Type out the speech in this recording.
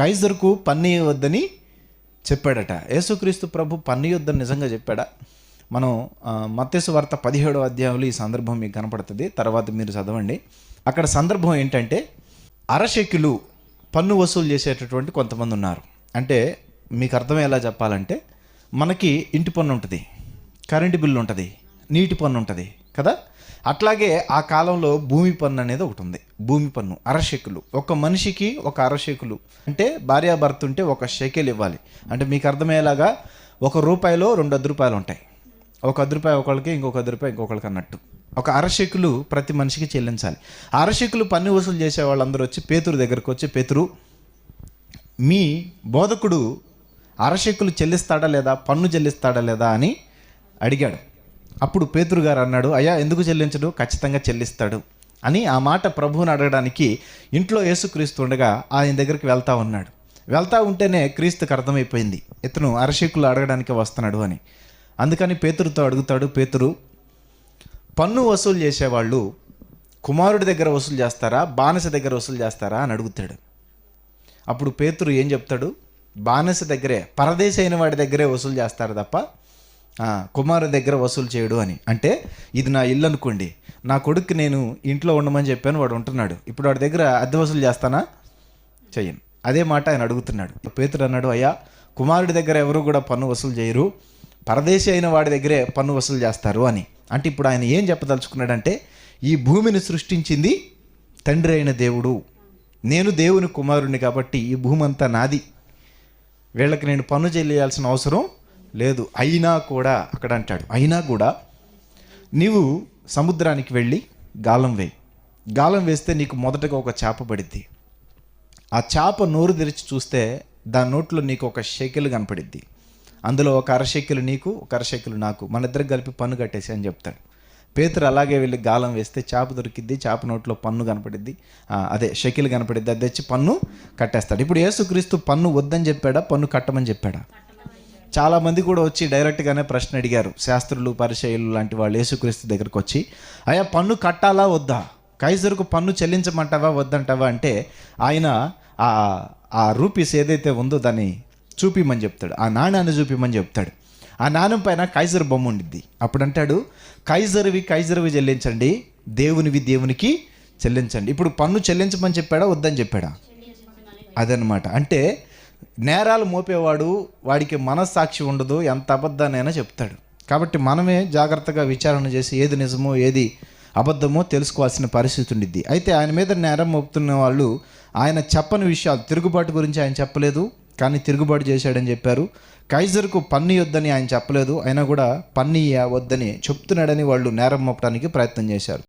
కైజర్కు పన్ను వద్దని చెప్పాడట. యేసుక్రీస్తు ప్రభు పన్ను యుద్ధం నిజంగా చెప్పాడా? మనం మత్స్సు మత్తేసు వార్త పదిహేడో అధ్యాయంలో ఈ సందర్భం మీకు కనపడుతుంది. తర్వాత మీరు చదవండి. అక్కడ సందర్భం ఏంటంటే అరశెక్కులు పన్ను వసూలు చేసేటటువంటి కొంతమంది ఉన్నారు. అంటే మీకు అర్థమయ్యేలా చెప్పాలంటే మనకి ఇంటి పన్ను ఉంటుంది కరెంటు బిల్లు ఉంటుంది నీటి పన్ను ఉంటుంది కదా? అట్లాగే ఆ కాలంలో భూమి పన్ను అనేది ఒకటి ఉంది. భూమి పన్ను అరశెకులు. ఒక మనిషికి ఒక అరశెకులు. అంటే భార్యాభర్త ఉంటే ఒక షెకెల్ ఇవ్వాలి. అంటే మీకు అర్థమయ్యేలాగా ఒక రూపాయిలో రెండు అర్ధ రూపాయలు ఉంటాయి. ఒక అర్ధ రూపాయి ఒకళ్ళకి ఇంకొక అర్ధ రూపాయి ఇంకొకళ్ళకి అన్నట్టు. ఒక అరశెకులు ప్రతి మనిషికి చెల్లించాలి. ఆ అరశెకులు పన్ను వసూలు చేసే వాళ్ళందరూ వచ్చి పేతురు దగ్గరకు వచ్చి పేతురు మీ బోధకుడు అరశెక్కులు చెల్లిస్తాడా లేదా? పన్ను చెల్లిస్తాడా లేదా? అని అడిగాడు. అప్పుడు పేతురు గారు అన్నాడు అయ్యా ఎందుకు చెల్లించడు? ఖచ్చితంగా చెల్లిస్తాడు అని ఆ మాట ప్రభువుని అడగడానికి ఇంట్లో యేసుక్రీస్తు ఉండగా ఆయన దగ్గరికి వెళ్తా ఉన్నాడు. వెళ్తా ఉంటేనే క్రీస్తుకు అర్థమైపోయింది. ఇతను అరశీకులు అడగడానికి వస్తున్నాడు అని. అందుకని పేతురుతో అడుగుతాడు పేతురు పన్ను వసూలు చేసేవాళ్ళు కుమారుడి దగ్గర వసూలు చేస్తారా? బానిస దగ్గర వసూలు చేస్తారా? అని అడుగుతాడు. అప్పుడు పేతురు ఏం చెప్తాడు? బానిస దగ్గరే పరదేశ అయిన వాడి దగ్గరే వసూలు చేస్తారు తప్ప కుమారు కుమారుడి దగ్గర వసూలు చేయడు అని. అంటే ఇది నా ఇల్లు అనుకోండి నా కొడుకు నేను ఇంట్లో ఉండమని చెప్పాను వాడు ఉంటున్నాడు. ఇప్పుడు వాడి దగ్గర అద్దె వసూలు చేస్తానా? చెయ్యను. అదే మాట ఆయన అడుగుతున్నాడు. పేతుడు అన్నాడు అయ్యా కుమారుడి దగ్గర ఎవరు కూడా పన్ను వసూలు చేయరు. పరదేశి అయిన వాడి దగ్గరే పన్ను వసూలు చేస్తారు అని. అంటే ఇప్పుడు ఆయన ఏం చెప్పదలుచుకున్నాడంటే ఈ భూమిని సృష్టించింది తండ్రి అయిన దేవుడు. నేను దేవుని కుమారుడిని కాబట్టి ఈ భూమి అంతా నాది. వీళ్ళకి నేను పన్ను చెల్లియాల్సిన అవసరం లేదు అయినా కూడా అక్కడ అంటాడు అయినా కూడా నీవు సముద్రానికి వెళ్ళి గాలం వేయి. గాలం వేస్తే నీకు మొదటగా ఒక చేప పడిద్ది. ఆ చేప నోరు తెరిచి చూస్తే దాని నోట్లో నీకు ఒక షెకిల్ కనపడిద్ది. అందులో ఒక అరశెక్కెలు నీకు ఒక అరశెక్కెలు నాకు. మన ఇద్దరు కలిపి పన్ను కట్టేసి అని చెప్తాడు. పేతురు అలాగే వెళ్ళి గాలం వేస్తే చేప దొరికిద్ది చేప నోట్లో పన్ను కనపడిద్ది. అదే షెకిల్ కనపడిద్ది అది తెచ్చి పన్ను కట్టేస్తాడు. ఇప్పుడు యేసుక్రీస్తు పన్ను వద్దని చెప్పాడా? పన్ను కట్టమని చెప్పాడా? చాలామంది కూడా వచ్చి డైరెక్ట్గానే ప్రశ్న అడిగారు. శాస్త్రులు పరిచయులు లాంటి వాళ్ళు యేసుక్రీస్తు దగ్గరకు వచ్చి అయ్యా పన్ను కట్టాలా వద్దా? కైజర్కు పన్ను చెల్లించమంటావా వద్దంటావా? అంటే ఆయన ఆ ఆ రూపీస్ ఏదైతే ఉందో దాన్ని చూపిమని చెప్తాడు. ఆ నాణ్యాన్ని చూపిమని చెప్తాడు. ఆ నాణ్యం పైన కైజర్ బొమ్మ ఉండిద్ది. అప్పుడు అంటాడు కైజర్వి కైజర్వి చెల్లించండి. దేవునివి దేవునికి చెల్లించండి. ఇప్పుడు పన్ను చెల్లించమని చెప్పాడా? వద్దని చెప్పాడా? అదనమాట. అంటే నేరాలు మోపేవాడు వాడికి మనస్సాక్షి ఉండదు ఎంత అబద్ధాన్నైనా చెప్తాడు. కాబట్టి మనమే జాగ్రత్తగా విచారణ చేసి ఏది నిజమో ఏది అబద్ధమో తెలుసుకోవాల్సిన పరిస్థితి ఉండిద్ది. అయితే ఆయన మీద నేరం మోపుతున్న వాళ్ళు ఆయన చెప్పని విషయాలు తిరుగుబాటు గురించి ఆయన చెప్పలేదు కానీ తిరుగుబాటు చేశాడని చెప్పారు. కైజర్కు పన్ను వద్దని ఆయన చెప్పలేదు అయినా కూడా పన్ను వద్దని చెప్తున్నాడని వాళ్ళు నేరం మోపడానికి ప్రయత్నం చేశారు.